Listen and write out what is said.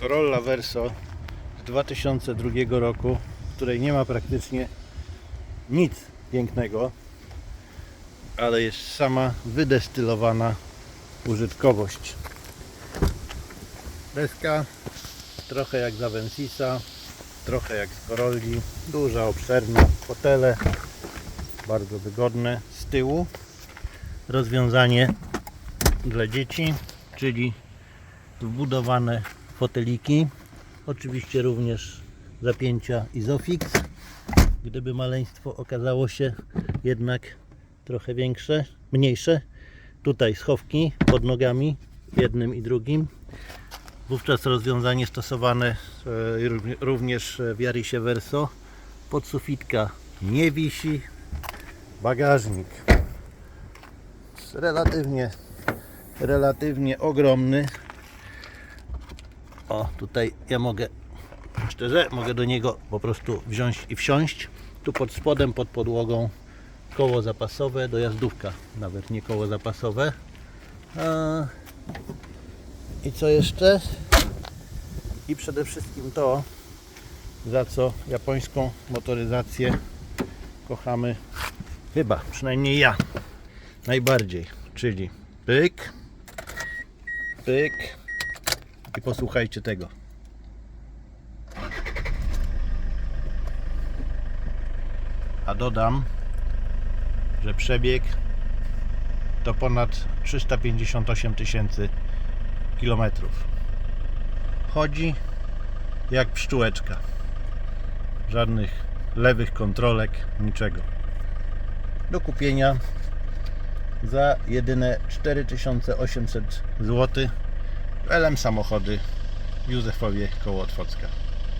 Corolla Verso z 2002 roku, w której nie ma praktycznie nic pięknego, ale jest sama wydestylowana użytkowość. Deska trochę jak z Avensisa, trochę jak z Corolli, duża, obszerna, fotele bardzo wygodne. Z tyłu rozwiązanie dla dzieci, czyli wbudowane foteliki, oczywiście również zapięcia Isofix, gdyby maleństwo okazało się jednak trochę większe, mniejsze. Tutaj schowki pod nogami, jednym i drugim. Wówczas rozwiązanie stosowane e, równie- również w Jarisie Verso. Podsufitka nie wisi. Bagażnik relatywnie, relatywnie ogromny. O, tutaj ja mogę, szczerze, mogę do niego po prostu wziąć i wsiąść. Tu pod spodem, pod podłogą koło zapasowe, dojazdówka, nawet nie koło zapasowe. I co jeszcze? I przede wszystkim to, za co japońską motoryzację kochamy, chyba, przynajmniej ja, najbardziej, czyli pyk, pyk i posłuchajcie tego. A dodam, że przebieg to ponad 358 tysięcy kilometrów. Chodzi jak pszczółeczka. Żadnych lewych kontrolek, niczego. Do kupienia za jedyne 4800 zł. LM Samochody Józefowie koło Otwocka.